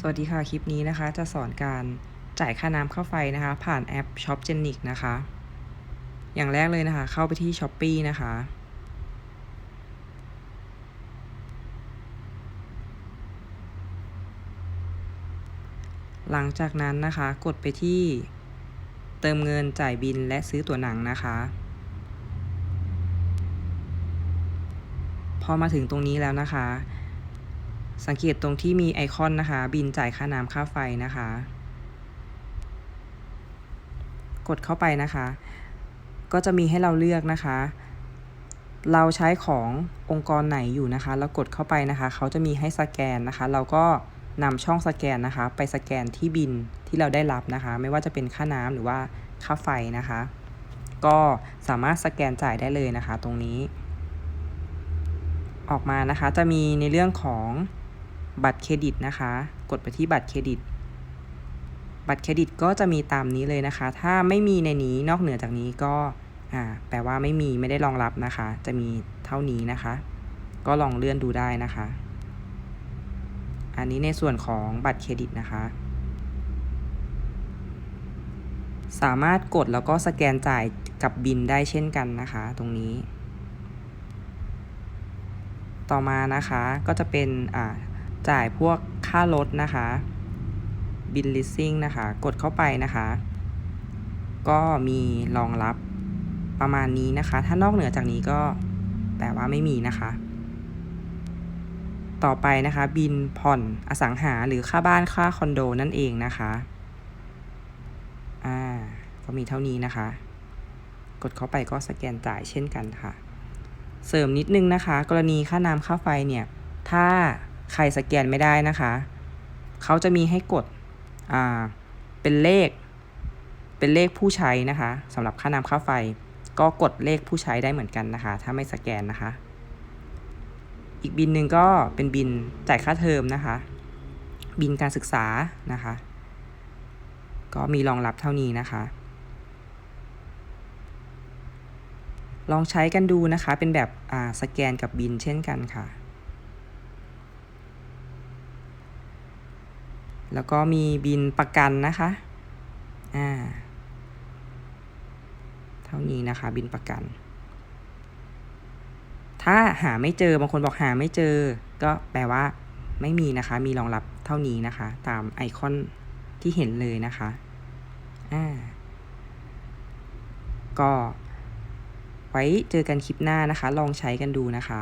สวัสดีค่ะ คลิปนี้นะคะ จะสอนการจ่ายค่าน้ำค่าไฟนะคะ ผ่านแอป Shop g e n i c นะคะ อย่างแรกเลยนะคะ เข้าไปที่ s h o p e e นะคะ หลังจากนั้นนะคะ กดไปที่เติมเงินจ่ายบินและซื้อตั๋วหนังนะคะ พอมาถึงตรงนี้แล้วนะคะ สังเกตตรงที่มีไอคอนนะคะ บินจ่ายค่าน้ำค่าไฟนะคะ กดเข้าไปนะคะ ก็จะมีให้เราเลือกนะคะ เราใช้ขององค์กรไหนอยู่นะคะ เรากดเข้าไปนะคะ เขาจะมีให้สแกนนะคะ เราก็นำช่องสแกนนะคะ ไปสแกนที่บินที่เราได้รับนะคะ ไม่ว่าจะเป็นค่าน้ำหรือว่าค่าไฟนะคะ ก็สามารถสแกนจ่ายได้เลยนะคะ ตรงนี้ ออกมานะคะจะมีในเรื่องของ บัตรเครดิตนะคะ กดไปที่บัตรเครดิต บัตรเครดิตก็จะมีตามนี้เลยนะคะ ถ้าไม่มีในนี้นอกเหนือจากนี้ก็อ่าแปลว่าไม่มีไม่ได้รองรับนะคะ จะมีเท่านี้นะคะ ก็ลองเลื่อนดูได้นะคะ อันนี้ในส่วนของบัตรเครดิตนะคะ สามารถกดแล้วก็สแกนจ่ายกับบินได้เช่นกันนะคะ ตรงนี้ ต่อมานะคะก็จะเป็นอ่า จ่ายพวกค่ารถนะคะ บินลิสซิ่งนะคะ กดเข้าไปนะคะ ก็มีรองรับประมาณนี้นะคะ ถ้านอกเหนือจากนี้ก็แปลว่าไม่มีนะคะ ต่อไปนะคะ บินผ่อนอสังหาหรือค่าบ้านค่าคอนโดนั่นเองนะคะอ่าก็มีเท่านี้นะคะ กดเข้าไปก็สแกนจ่ายเช่นกันค่ะ เสริมนิดนึงนะคะ กรณีค่าน้ำค่าไฟเนี่ย ถ้า ใครสแกนไม่ได้นะคะ เขาจะมีให้กดอ่าเป็นเลข เป็นเลขผู้ใช้นะคะสำหรับค่าน้ำค่าไฟ ก็กดเลขผู้ใช้ได้เหมือนกันนะคะ ถ้าไม่สแกนนะคะ อีกบินหนึ่งก็เป็นบินจ่ายค่าเทอมนะคะ บินการศึกษานะคะ ก็มีรองรับเท่านี้นะคะลองใช้กันดูนะคะ เป็นแบบสแกนกับบินเช่นกันค่ะ แล้วก็มีบินประกันนะคะ อ่า เท่านี้นะคะ บินประกัน ถ้าหาไม่เจอบางคนบอกหาไม่เจอ ก็แปลว่า ไม่มีนะคะ มีรองรับเท่านี้นะคะ ตามไอคอนที่เห็นเลยนะคะ อ่า ก็ไว้เจอกันคลิปหน้านะคะ ลองใช้กันดูนะคะ